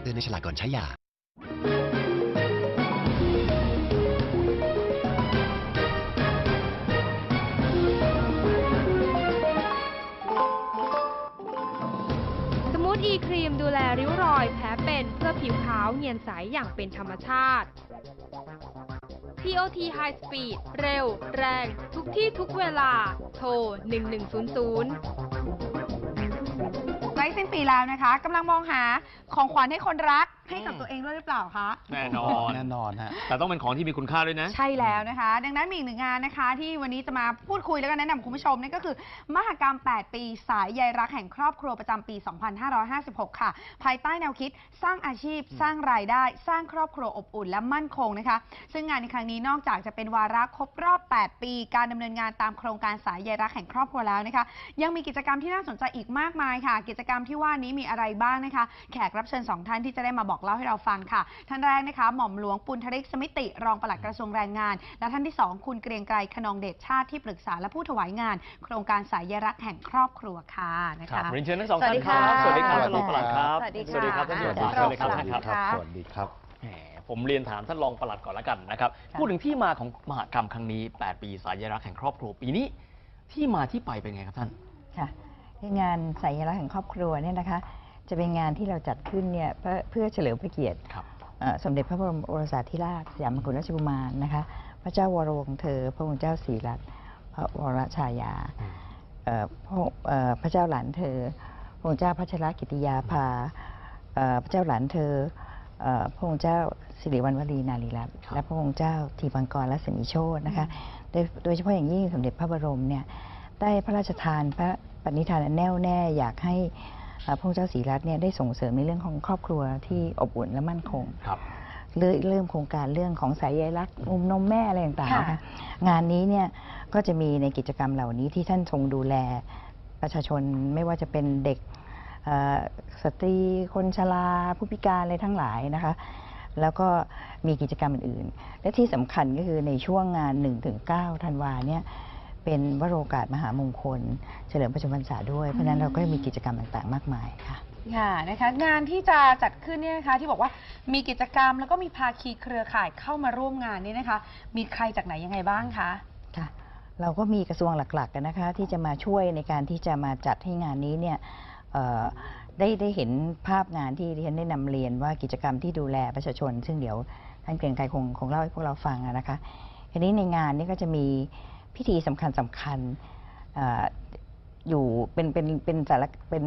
ำเตือนในฉลากก่อนใช้ยาสมูทอีครีมดูแลริ้วรอยแผลเป็นเพื่อผิวขาวเนียนใสอย่างเป็นธรรมชาติ TOT High Speed เร็ว แรง ทุกที่ทุกเวลา โทร 1100 สิ้นปีแล้วนะคะกำลังมองหาของขวัญให้คนรัก ให้กับอืมตัวเองด้วยหรือเปล่าคะแน่นอน แน่นอนฮะ แต่ต้องเป็นของที่มีคุณค่าด้วยนะ ใช่แล้วนะคะ ดังนั้นมีอีกหนึ่งงานนะคะ ที่วันนี้จะมาพูดคุยแล้วก็แนะนำคุณผู้ชมนั่นก็คือ มหกรรม 8 ปีสายใยรักแห่งครอบครัวประจำปี 2556 ค่ะ ภายใต้แนวคิดสร้างอาชีพ สร้างรายได้ สร้างครอบครัวอบอุ่นและมั่นคงนะคะ ซึ่งงานในครั้งนี้นอกจากจะเป็นวาระครบรอบ 8 ปี การดำเนินงานตามโครงการสายใยรักแห่งครอบครัวแล้วนะคะ ยังมีกิจกรรมที่น่าสนใจอีกมากมายค่ะ กิจกรรมที่ว่านี้มีอะไรบ้างนะคะ แขกรับเชิญสองท่านที่จะได้มาบอกเล่าให้เราฟังค่ะ ท่านแรกนะคะ หม่อมหลวงปุณธริกสมิติ รองปลัดกระทรวงแรงงาน และท่านที่สองคุณเกรียงไกรขนองเดชชาติที่ปรึกษาและผู้ถวายงาน โครงการสายใยรักแห่งครอบครัวค่ะนะครัคะบเรียนเชิญทั้งสองสวัท่าสนดีครัค่ะบสวัสดีครับสวัท่านสดีรองปลัดครับสวัสดีค่ะสวัสดีครับท่านรองปลัดสวัสดีครับสวัสดีค่ะสวัสดีครับแหมผมเรียนถามท่านรองปลัดก่อนแล้วกันนะครับค่ะพูดถึงที่มาของมหกรรมครั้งนี้ 8 ปีสายใยรักแห่งครอบครัวปีนี้ที่มาที่ไปเป็นไงครับท่านค่ะงานสายลักษณ์แห่งครอบครัวเนี่ยนะคะ จะเป็นงานที่เราจัดขึ้นเนี่ยเพื่อเพื่อเฉลิมพระเกียรติครับเอ่อสมเด็จพระบรมโอรสาธิราชสยามกุฎราชกุมารนะคะ พระเจ้าวรวงศ์เธอ พระองค์เจ้าศรีรัตน์พระวรชายาเอ่อพระเอ่อพระเจ้าหลานเธอ พระองค์เจ้าพัชรกิติยาภาเอ่อพระเจ้าหลานเธอเอ่อพระองค์เจ้าสิริวัณวรีนารีรัตน์ครับและพระองค์เจ้าทีปังกรและสมิโชตนะคะโดยโดยเฉพาะอย่างยิ่งสมเด็จพระบรมเนี่ยได้พระราชทานพระปณิธานอันแน่วแน่อยากให้เอ่อ พระองค์เจ้าศรีรัตน์เนี่ยได้ส่งเสริมในเรื่องของครอบครัวที่อบอุ่นและมั่นคงครับเริ่มเริ่มโครงการเรื่องของสายใยรักมุมนมแม่อะไรต่างๆค่ะนะคะงานนี้เนี่ยก็จะมีในกิจกรรมเหล่านี้ที่ท่านทรงดูแลประชาชนไม่ว่าจะเป็นเด็กเอ่อสตรีคนชราผู้พิการอะไรทั้งหลายนะคะ แล้วก็มีกิจกรรมอื่นๆ และที่สำคัญก็คือในช่วงงาน 1-9ธันวาเนี่ย เป็นวโรกาสมหามงคล เฉลิมพระชนมพรรษาด้วย เพราะฉะนั้นเราก็มีกิจกรรมต่างๆ มากมายค่ะค่ะนะคะงานที่จะจัดขึ้นเนี่ยนะคะที่บอกว่ามีกิจกรรมแล้วก็มีภาคีเครือข่ายเข้ามาร่วมงานนี้นะคะ มีใครจากไหนยังไงบ้างคะค่ะเราก็มีกระทรวงหลักๆกันนะคะ ที่จะมาช่วยในการที่จะมาจัดให้งานนี้เนี่ยเอ่อได้ได้เห็นภาพงานที่ดิฉันได้นำเรียนว่ากิจกรรมที่ดูแลประชาชน ซึ่งเดี๋ยวท่านเกรียงไกรคงคงเล่าให้พวกเราฟังอะนะคะทีนี้ในงานนี้ก็จะมี พิธีสำคัญสำคัญเอ่ออยู่เป็นเป็นเป็นสารเป็น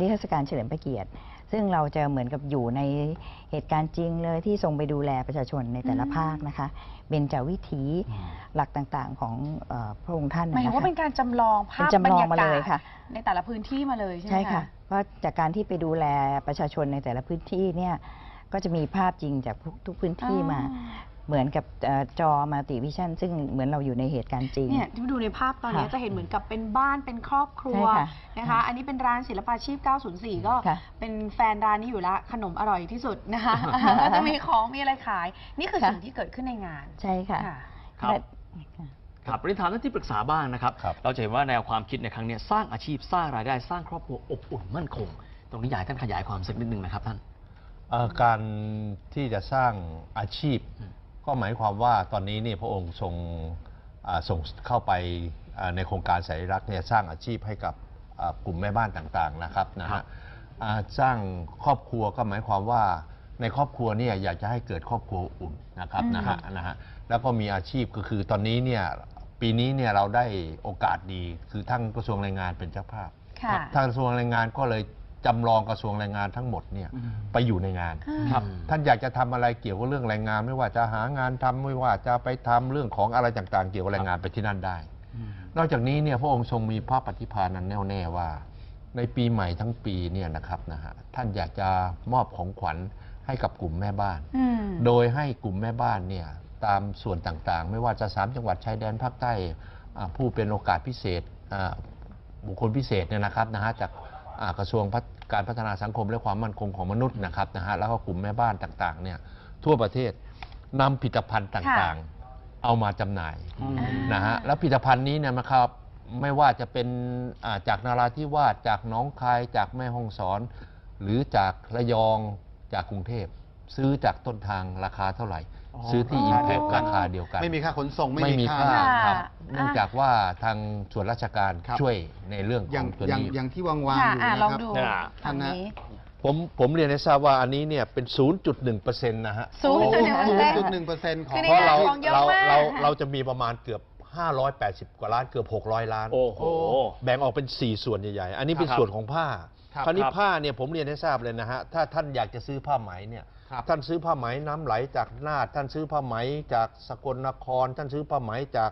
นิทรรศการเฉลิมพระเกียรติ ซึ่งเราจะเหมือนกับอยู่ในเหตุการณ์จริงเลยที่ทรงไปดูแลประชาชนในแต่ละอืมภาคนะคะเบญจวิถีหลักต่างๆของเออพระองค์ท่านหมายถึงว่าเป็นการจำลองภาพเป็นจำลองมาบรรเลยกศค่ะ ในแต่ละพื้นที่มาเลยใช่ไหมใช่ค่ะเพราะจากการที่ไปดูแลประชาชนในแต่ละพื้นที่เนี่ยก็จะมีภาพจริงจากทุกทุกพื้นที่มา เหมือนกับเอ่อจอมาติวิชั่น ซึ่งเหมือนเราอยู่ในเหตุการณ์จริง เนี่ยที่ดูในภาพตอนนี้ค่ะจะเห็นเหมือนกับเป็นบ้านเป็นครอบครัวใช่ค่ะนะคะค่ะอันนี้เป็นร้านศิลปาชีพ 904 ก็ค่ะเป็นแฟนร้านนี้อยู่ละขนมอร่อยที่สุดนะคะ ก็จะมีของมีอะไรขาย นี่คือค่ะ สิ่งที่เกิดขึ้นในงานใช่ค่ะค่ะ ครับ และค่ะ ครับเรียนถามท่านที่ปรึกษาบ้างนะครับ ครับ เราจะเห็นว่าแนวความคิดในครั้งเนี้ยสร้างอาชีพสร้างรายได้สร้างครอบครัวอบอุ่นมั่นคง ตรงนี้อยากให้ท่านขยายความสักนิดนึงนะครับท่าน เอ่อการที่จะสร้างอาชีพอืม ก็หมายความว่าตอนนี้เนี่ยพระองค์ทรงอ่าส่งเข้าไปอ่าในโครงการสัญลักษณ์เนี่ยสร้างอาชีพให้กับอ่ากลุ่มแม่บ้านต่างๆนะครับนะครัฮะบอ่าสร้างครอบครัวก็หมายความว่าในครอบครัวเนี่ยอยากจะให้เกิดครอบครัวอุ่นนะครับอืมนะฮะนะฮะแล้วก็มีอาชีพก็คือตอนนี้เนี่ยปีนี้เนี่ยเราได้โอกาสดีคือทั้งกระทรวงแรงงานเป็นเจ้าภาพค่ะทางกระทรวงแรงงานก็เลย จำลองกระทรวงแรงงานทั้งหมดเนี่ยอืมไปอยู่ในงาน ครับท่านอยากจะทำอะไรเกี่ยวกับเรื่องแรงงาน ไม่ว่าจะหางานทำไม่ว่าจะไปทำเรื่องของอะไรต่างๆ เกี่ยวกับแรงงานไปที่นั่นได้ นอกจากนี้เนี่ยพระองค์ทรงมีพระปฏิภาณนั้นแน่วแน่ว่า ในปีใหม่ทั้งปีเนี่ยนะครับนะฮะท่านอยากจะมอบของขวัญให้กับกลุ่มแม่บ้าน อืม โดยให้กลุ่มแม่บ้านเนี่ยตามส่วนต่างๆ ไม่ว่าจะสามจังหวัดชายแดนภาคใต้อ่าผู้เป็นโอกาสพิเศษอ่าบุคคลพิเศษเนี่ยนะครับนะฮะจากอ่า กระทรวงพัฒการพัฒนาสังคมและความมั่นคงของมนุษย์นะครับนะฮะแล้วก็กลุ่มแม่บ้านต่างๆเนี่ยทั่วประเทศนำผลิตภัณฑ์ต่างๆ เอามาจำหน่ายอืมนะฮะแล้วผลิตภัณฑ์นี้เนี่ยนะครับไม่ว่าจะเป็นอ่าจากนาราธิวาสจากหน้องคายจากแม่ฮ่องสอน หรือจากระยองจากกรุงเทพ ซื้อจากต้นทางราคาเท่าไหร่อ๋อ ซื้อที่ราอิคานแพเดีกยวกันราคาเดียวกัน ไม่มีค่าขนส่งไม่มีค่าค่ะครับอะเนื่องจากว่าทางส่วนราชการครับช่วยในเรื่องขอย่าองงตัวอย่างนี้อย่างที่วางวางค่ะอยู่อะนะลองครับดูอ่าทางนี้ผมผมเรียนให้ทราบว่าอันนี้เนี่ยเป็น 0.1%นะฮะศูนย์จุดหนึ่งเปอร์ศูนเซ็นย์ต์จุดหนึ่งเปอร์เซ็นต์ของคือในเพราะเราของเยอะเรามากเราค่ะเราจะมีประมาณเกือบ 580 กว่าล้านเกือบ 600 ล้าน โอ้โห แบ่งออกเป็น 4 ส่วนใหญ่ๆ อันนี้เป็นครับส่วนของผ้าครับคราวนี้ครับผ้าเนี่ยผมเรียนให้ทราบเลยนะฮะ ถ้าท่านอยากจะซื้อผ้าไหมเนี่ยครับท่านซื้อผ้าไหมน้ำไหลจากนาฏท่านซื้อผ้าไหมจากสกลนคร ท่านซื้อผ้าไหมจาก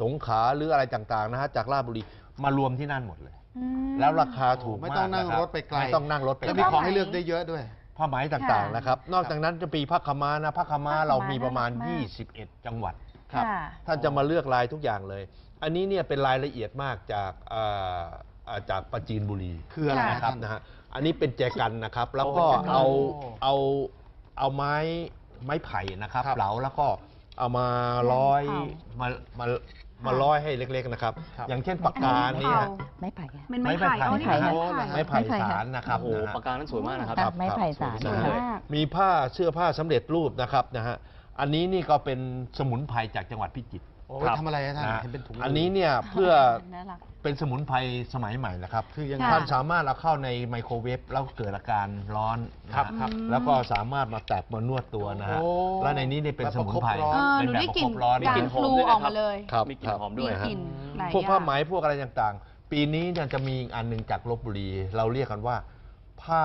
สงขลาหรืออะไรต่างๆนะฮะจากราชบุรีมารวมที่นั่นหมดเลย อืม แล้วราคาถูกไม่มากต้องนั่งะคบรถไปไกลไม่ต้องนั่งรถไปแล้วไกมีลของให้เลือกได้เยอะด้วย ผ้าไหมต่างๆค่ะนะครับ นอกจากนั้นจะมีผ้าขาวม้านะผ้าขาวม้าผ้าขาวม้าเรามีประมาณน่ารักมาก21 จังหวัด ค่ะ ท่านจะมาเลือกลายทุกอย่างเลย อันนี้เนี่ยเป็นรายละเอียดมากจากเอ่อเอ่อจากปราจีนบุรีคืออะไรค่ะนะครับท่านนะฮะอันนี้เป็นแจกันนะครับ แล้วก็โอ้แจกันเอาโอ้เอาเอาไม้ไม้ไผ่นะครับครับเหลาแล้วก็เอามาร้อยเผามามามาร้อยให้เล็กๆนะครับ ครับ อย่างเช่นปากกาอันนี้เนี่ยเผาไม่ไผ่อะเป็นไม้ไผ่ไม้อ๋อนี่ไผ่ เป็นนะไม้ไผ่ ไม้ไผ่ไม้ไผ่ สารนะครับโอ้โหนะฮะ ปากกานั้นสวยมากนะครับ ครับ ไม้ไผ่สารนะสวยฮะมาก มีผ้าเสื้อผ้าสำเร็จรูปนะครับนะฮะ อันนี้นี่ก็เป็นสมุนไพรจากจังหวัดพิจิตร โอ้ครับ ทำอะไรอะท่านนะฮะเห็นเป็นถุงอันนี้เนี่ยเพื่อน่ารัก เป็นสมุนไพรสมัยใหม่นะครับคือยังไงค่ะท่านสามารถเอาเข้าในไมโครเวฟแล้วเกิดอาการร้อนนะฮะครับครับ แล้วก็สามารถมาแตะมานวดตัวนะฮะโอ้แล้วในนี้เนี่ยเป็นสมุนไพรแบบประคบร้อนเออหเป็นนูแบบได้ประกลิ่คนบร้อนกางหฟอมลูด้วยอนะอกมาเลยครับมีกลิ่นหอมมีด้วยกฮะ ลิ่นหลายพวกอย่ผ้างไหมพวกอะไรต่างๆ ปีนี้เนี่ยจะมีอีกอันหนึ่งจากลบบุรี เราเรียกกันว่า ผ้า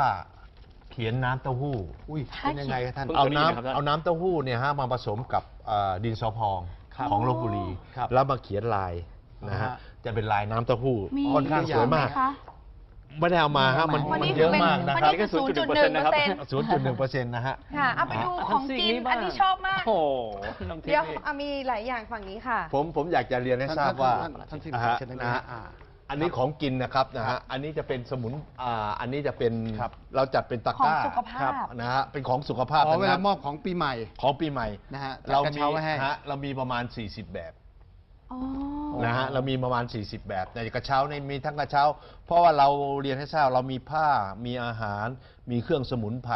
เขียนน้ำเต้าหู้ อุ้ยเป็นยังไงอะท่านเพิ่งเอาเคยได้ยินนะครับท่านน้ำเอาน้ำเต้าหู้เนี่ยฮะมาผสมกับเอ่อดินสอพองครับของลบบุรี ครับแล้วมาเขียนลายนะฮะอ่าฮะ จะเป็นลายน้ำเต้าหู้มีค่อนข้างสวยมาก ไหคะ ไม่ได้เอามาฮะมันวันมันนี้เยอะเป็นมากนะครับวันนี้คือศูนย์จุดหนึ่งเปอร์เซ็นต์ศูนย์จุดหนึ่งเปอร์เซ็นต์นะฮะ ค่ะเอาไปดูของกิน อันนี้ชอบมาก โอ้โหน้ำพริกเดี๋ยวนี่ อะมีหลายอย่างฝั่งนี้ค่ะ ผมผมอยากจะเรียนให้ท่านทราบว่าท่านท่านท่านที่นะฮะเชิญได้ไหมนะฮะอ่า อันนี้ของกินนะครับนะครัฮะบอันนี้จะเป็นสมุนอ่าอันนี้จะเป็นครับ เราจัดเป็นตะกร้าของสุขภาพ ครับนะฮะเป็นของสุขภาพอ๋อเวลาทั้งนั้นมอบของปีใหม่ ของปีใหม่นะฮะเราจัดกระมีเช้าไว้ให้ ฮะเรามีประมาณ 40 แบบ อ๋อ นะฮะเรามีประมาณ 40 แบบในกระเช้าในมีทั้งกระเช้า เพราะว่าเราเรียนให้ทราบเรามีผ้ามีอาหาร มีเครื่องสมุนไพร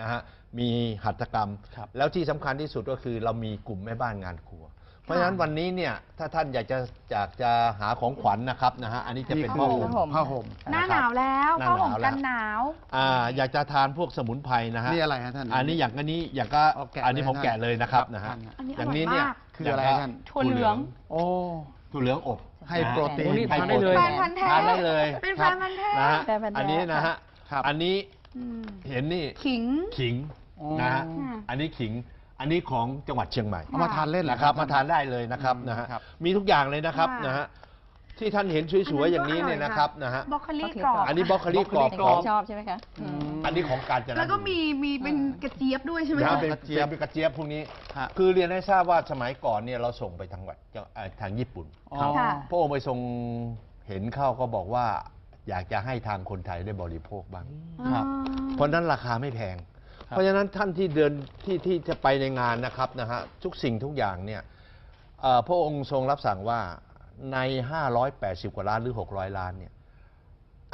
นะฮะมีหัตถกรรม ครับแล้วที่สำคัญที่สุดก็คือเรามีกลุ่มแม่บ้านงานครัว เพราะฉะนั้นวันนี้เนี่ยถ้าท่านอยากจะอยากจะหาของขวัญนะครับนะฮะอันนี้จะเป็นนี่ผ้าคือห่มผ้าห่ม หน้าหนาวแล้วหน้าผ้าหนาวห่มแล้วกันหนาวอ่าอยากจะทานพวกสมุนไพรนะฮะนี่อะไรฮะท่านอันนี้อย่างอันนี้อย่างก็เอาแกะอันนี้เลยผมท่านแกะเลยนะครับครับนะฮะท่านอันนี้อย่างอร่อยนี้เนี่ยมากคืออะไรย่างก็ท่านถั่วเหลืองโอ้ถั่วเหลืองอบให้นะฮะโปรตีโอ้นนี่ให้ทานได้เลยแฟนพันธุ์แท้ทานได้เลยเป็นแฟนพันธุ์แท้นะฮะแฟนพันธุ์แท้อันนี้นะฮะครับอันนี้อืมเห็นนี่ขิงขิงอ๋อนะฮะอืมอันนี้ขิง อันนี้ของจังหวัดเชียงใหม่เอามาทานเล่นเหรอนะครับท่มาทานได้เลยนะครับอืมนะฮะครับ มีทุกอย่างเลยนะครับค่ะ นะฮะที่ท่านเห็นสวยๆอย่างนี้เนี่ยนะครับนะฮะบรอกโคลีกรอบอันนี้บล็อกโคลีกรอบเด็กของๆชอบใช่ไหมคะอืม อันนี้ของการจนบุรี แล้วก็มีมีเป็นกระเจี๊ยบด้วยใช่ไหมนะคะเป็นกระเจี๊ยบ เป็นกระเจี๊ยบพวกนี้ ฮะ คือเรียนให้ทราบว่าสมัยก่อนเนี่ยเราส่งไปทางวัดเอ่อทางญี่ปุ่น อ๋อ ค่ะ พระองค์ไปทรงเห็นเข้าก็บอกว่า อยากจะให้ทางคนไทยได้บริโภคบ้างครับ เพราะฉะนั้นราคาไม่แพงครับ เพราะฉะนั้นท่านที่เดินที่ที่จะไปในงานนะครับนะฮะทุกสิ่งทุกอย่างเนี่ยเอ่อพระองค์ทรงรับสั่งว่าใน 580 กว่าล้านหรือ 600 ล้านเนี่ย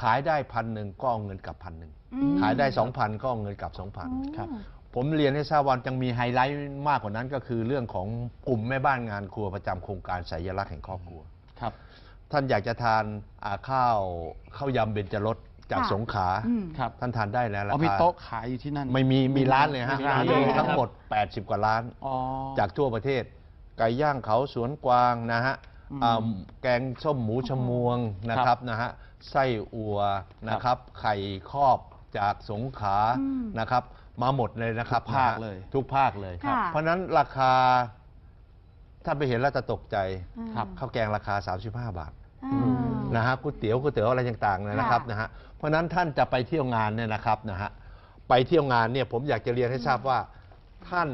ขายได้พันหนึ่งก็เอาเงินกลับพันหนึ่งอืม ขายได้ 2,000 ก็เอาเงินกลับ 2,000 ครับ ผมเรียนให้ทราบวันยังมีไฮไลท์มากกว่านั้นก็คือเรื่องของกลุ่มแม่บ้านงานครัวประจำโครงการสายลักษณ์แห่งครอบครัว ครับ ท่านอยากจะทานอ่าข้าวข้าวยำเบญจรส จากค่ะสงขลาอืมครับ ท่านทานได้แล้วราอ๋อคามีโต๊ะขายอยู่ที่นั่น ไม่มีมีร้านเลยฮะมีร้านมีเลยทั้งหมด 80 กว่าร้าน อ๋อ จากทั่วประเทศ ไก่ย่างเขาสวนกวางนะฮะอืมอ่าแกงส้มหมูชมวงนะครับนะฮะไส้อัวนะครับ ไข่ครอบจากสงขลาอืมนะครับ มาหมดเลยนะครับทุกภาคนะฮะเลย ทุกภาคเลย ค่ะเพราะฉะนั้นราคา ถ้าไปเห็นแล้วจะตกใจครับ ข้าวแกงราคา 35 บาท อ่า นะฮะก๋วยเตี๋ยวก๋วยเตี๋ยวอะไรต่างๆเนี่ยนะครับค่ะ นะฮะ เพราะฉะนั้นท่านจะไปเที่ยวงานเนี่ยนะครับนะฮะไปเที่ยวงานเนี่ยผมอยากจะเรียนให้ทราบว่าท่าน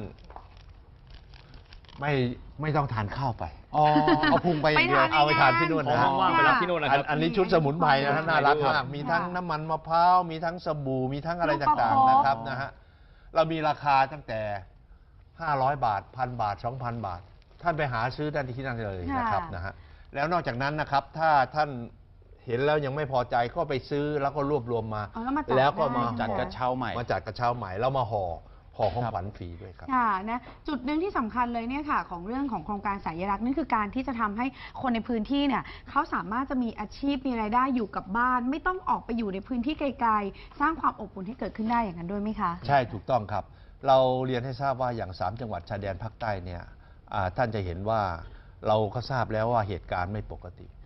ไม่ไม่ต้องทานข้าวไปอ๋อเอาพุงไปอย่างเดียวไปทานเอาไปทานที่นู่นนะฮะของว่างๆไปรับที่นู่นนะครับอัอันนี้ชุดสมุนไพรนะฮะน่ารักมากค่ะมีทั้งน้ำมันมะพร้าวมีทั้งสบู่มีทั้งอะไรต่างๆนะครับนะฮะเรามีราคาตั้งแต่ 500 บาทพันบาท 2,000 บาท ท่านไปหาซื้อได้ที่นั่นเลยนะครับค่ะนะฮะแล้วนอกจากนั้นนะครับ ถ้าท่าน เห็นแล้วยังไม่พอใจก็ไปซื้อแล้วก็รวบรวมมา อ๋อแล้วมาจัดแล้วก็มาได้ จัดกระเช้าใหม่ มาจัดกระเช้าใหม่แล้วมาห่อห่อของครับขวัญฟรีด้วยครับ ค่ะนะจุดหนึ่งที่สำคัญเลยเนี่ยค่ะ ของเรื่องของโครงการสายรักนั่นคือการที่จะทำให้คนในพื้นที่เนี่ยเขาสามารถจะมีอาชีพมีรายได้อยู่กับบ้าน ไม่ต้องออกไปอยู่ในพื้นที่ไกลๆ สร้างความอบอุ่นให้เกิดขึ้นได้อย่างนั้นด้วยไหมคะ ใช่ถูกต้องครับ เราเรียนให้ทราบว่าอย่าง 3 จังหวัดชายแดนภาคใต้เนี่ยอ่าท่านจะเห็นว่าเราก็ทราบแล้วว่าเหตุการณ์ไม่ปกติอืม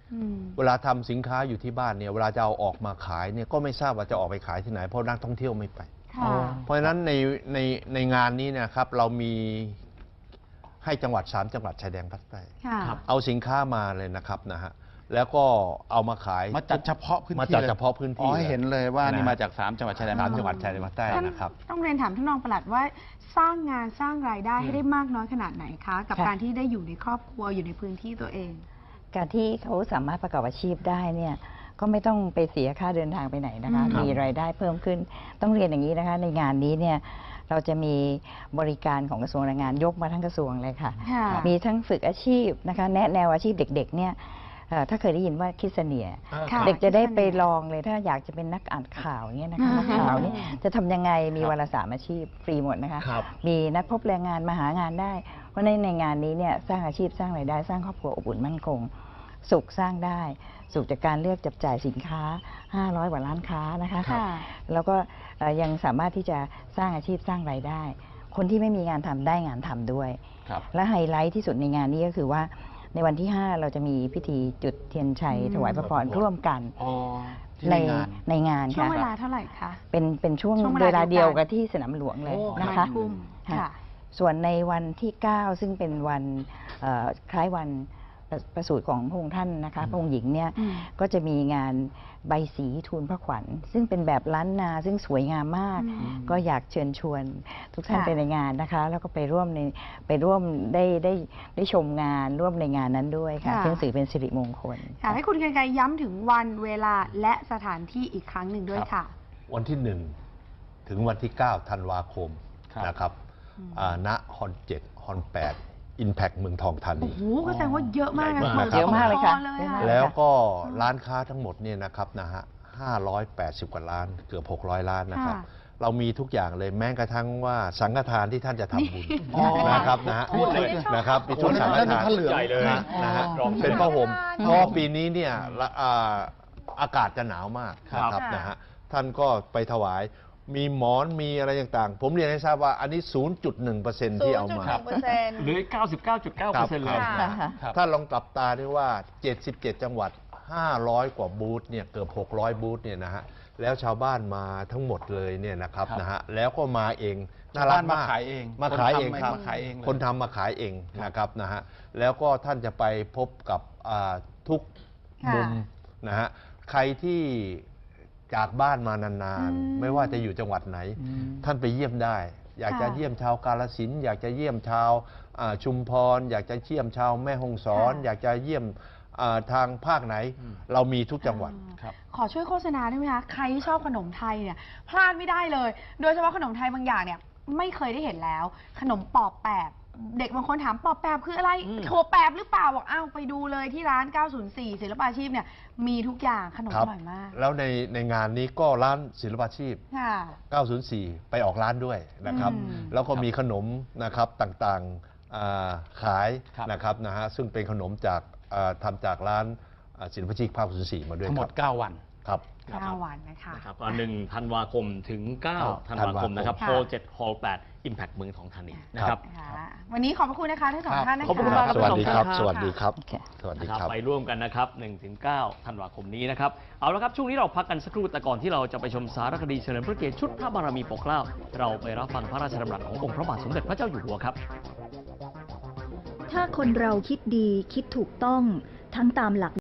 เวลาทำสินค้าอยู่ที่บ้านเนี่ยเวลาจะเอาออกมาขายเนี่ยก็ไม่ทราบว่าจะออกไปขายที่ไหน เพราะนักท่องเที่ยวไม่ไปค่ะเพราะฉะนั้นในในในงานนี้เนะครับเรามีให้จังหวัด 3 จังหวัดชายแดนภาคใต้ค่ะเอาสินค้ามาเลยนะครับนะฮะแล้วก็เอามาขายมาจัดเฉพาะพื้นที่มาจัดลยเฉพาะพื้นที่อ๋อให้เห็นเลยว่านี่ะมาจาก 3 จังหวัดชายแดนสามจังหวัดชายแดนภาคใต้ท่านนะครับต้องเรียนถามท่านรองปลัดว่าสร้างงานสร้างรายได้ให้ได้มากน้อยขนาดไหนคะ กับค่ะการที่ได้อยู่ในครอบครัวอยู่ในพื้นที่ตัวเอง การที่เขาสามารถประกอบอาชีพได้เนี่ยก็ไม่ต้องไปเสียค่าเดินทางไปไหนนะคะอืมมีรายได้เพิ่มขึ้น ต้องเรียนอย่างนี้นะคะ ในงานนี้เนี่ยเราจะมีบริการของกระทรวงแรงงานยกมาทั้งกระทรวงเลยค่ะค่ะมีทั้งฝึกอาชีพนะคะ แนะแนวอาชีพเด็ก ๆ เนี่ยเอ่อ ถ้าเคยได้ยินว่าคิดเสเนียค่ะเด็กจะได้ไปคิดเสนียลองเลยถ้าอยากจะเป็นนักอ่านข่าวเนี่ยนะคะอืมนักข่าวนี่จะทำยังไงมีวันละสามอาชีพฟรีหมดนะคะครับมีนักพบแรงงานมาหางานได้ เพราะในในงานนี้เนี่ยสร้างอาชีพสร้างรายได้สร้างครอบครัวอบอุ่นมั่นคง สุขสร้างได้สุขจากการเลือกจับจ่ายสินค้า 500กว่าล้านค้านะคะค่ะแล้วก็เอ่อยังสามารถที่จะสร้างอาชีพสร้างรายได้ คนที่ไม่มีงานทำได้งานทำด้วยครับและไฮไลท์ที่สุดในงานนี้ก็คือว่า ในวันที่ 5 เราจะมีพิธีจุดเทียนชัยอืมถวายพระพรร่วมกันอ๋อที่ในในงาน ในงานช่วงค่ะเวลาเท่าไหร่คะ เป็นเป็นช่วงช่วงเวเวลาลาเดีเดียยววกัน กับที่สนามหลวงเลยโอ้ นะคะทุ่มค่ะ ค่ะ ส่วนในวันที่ 9 ซึ่งเป็นวันเอ่อคล้ายวัน ประประสูติของพระองค์ท่านนะคะพระองค์หญิงเนี่ยอืมก็จะมีงานใบสีทูลพระขวัญ ซึ่งเป็นแบบล้านนาซึ่งสวยงามมากอืมก็อยากเชิญชวนทุกท่านค่ะไปในงานนะคะ แล้วก็ไปร่วมในไปร่วมได้ได้ได้ชมงานร่วมในงานนั้นด้วยค่ะค่ะซึ่งถือเป็นสิริมงคลอยากให้คุณเกรียงไกรย้ำถึงวันเวลาและสถานที่อีกครั้งหนึ่งด้วยค่ะ วันที่1ถึงวันที่9ธันวาคมครับนะครับอืมอ่าณฮอน7ฮอน8อินแพ คเมืองทองธาโอ้นีโหก็แสดงว่าเยอะมากนะใหญ่มากปิดเยอะมากเลยค่ะสองเลยอะ แล้วก็ร้านค้าทั้งหมดเนี่ยนะครับนะฮะ 580 กว่าล้าน เกือบ 600 ล้านนะครับ ค่ะเรามีทุกอย่างเลยแม้กระทั่งว่าสังฆทานที่ท่านจะทำบุญอ๋อนะครับนะฮะพูดเลย นะครับมีชุดสังฆนั่นทานผ้าเหลืองใหญ่เลยนะนะฮะอ๋อเป็นผ้า ห่มเพราะว่าปีนี้เนี่ยละอ่าอากาศจะหนาวมากครับนะครับนะฮะท่านก็ไปถวาย มีหมอนมีอะไรต่างๆ ผมเรียนให้ทราบว่าอันนี้ 0.1%ที่เอามา0.1เปอร์เซ็นต์หรือ99.9%เลยค่ะค่ะครับ ถ้าลองกลับตาด้วยว่า 77 จังหวัด 500 กว่าบูธเนี่ยเกือบ 600 บูธเนี่ยนะฮะ แล้วชาวบ้านมาทั้งหมดเลยเนี่ยนะครับครับนะฮะ แล้วก็มาเอง น่าชาวรับ้ากนมามากขายเองมาขายเองคนทำครับมาขายเองเลยคนทำมาขายเองนะครับนะฮะ แล้วก็ท่านจะไปพบกับอ่าทุกค่ะ มุมนะฮะ ใครที่ จากบ้านมานานอืมๆไม่ว่าจะอยู่จังหวัดไหน ท่านไปเยี่ยมได้ อยากจะค่ะเยี่ยมชาวกาลสินธุ์อยากจะเยี่ยมชาวอ่าชุมพร อยากจะเยี่ยมชาวแม่ฮ่องสอนค่ะอยากจะเยี่ยมอ่าทางภาคไหน เรามีทุกจังหวัดครับขอช่วยโฆษณาได้ไหมคะใครที่ชอบขนมไทยเนี่ยพลาดไม่ได้เลย โดยเฉพาะขนมไทยบางอย่างเนี่ยไม่เคยได้เห็นแล้ว ขนมปอบแปบ เด็กบางคนถามปอบแปบคืออะไรอืมถั่วแปบหรือเปล่าบอกอ้าวไปดูเลยที่ร้าน 904 ศิลปาชีพเนี่ย มีทุกอย่างขนมครัอบร่อยมากแล้วในในงานนี้ก็ร้านศิลปาชีพ ค่ะ 904 ไปออกร้านด้วยนะครับ อืม แล้วก็มีขนมนะครับต่างๆอ่าขายครับ นะครับนะฮะซึ่งเป็นขนมจากอ่าทำจากร้านอ่าศิลปาชีพ904มาด้วยทั้งหคมรัดบ9 วัน ครับ ครับ9วันนะคะนะครับหนึ่งธันวาคมถึง 9 ธันวาคมนะครับค่ะโฮ7 Hall 8 Impact เมืองทองธานีนะครับค่ะวันนี้ขอบพระคุณนะคะทั้งสองครับท่านนะคะขอบคุณมากสวัสดีครับครับสวัสดีครับค่ะสวัสดีนะครับครับไปร่วมกันนะครับ1ถึง9ธันวาคมนี้นะครับเอาละครับช่วงนี้เราพักกันสักครู่แต่ก่อนที่เราจะไปชมสารคดีเฉลิมพระเกียรติชุดพระบารมีปกเกล้าเราไปรับฟังพระราชดำรัสขององค์พระบาทสมเด็จพระเจ้าอยู่หัวครับ ถ้าคนเราคิดดีคิดถูกต้องทั้งตามหลัก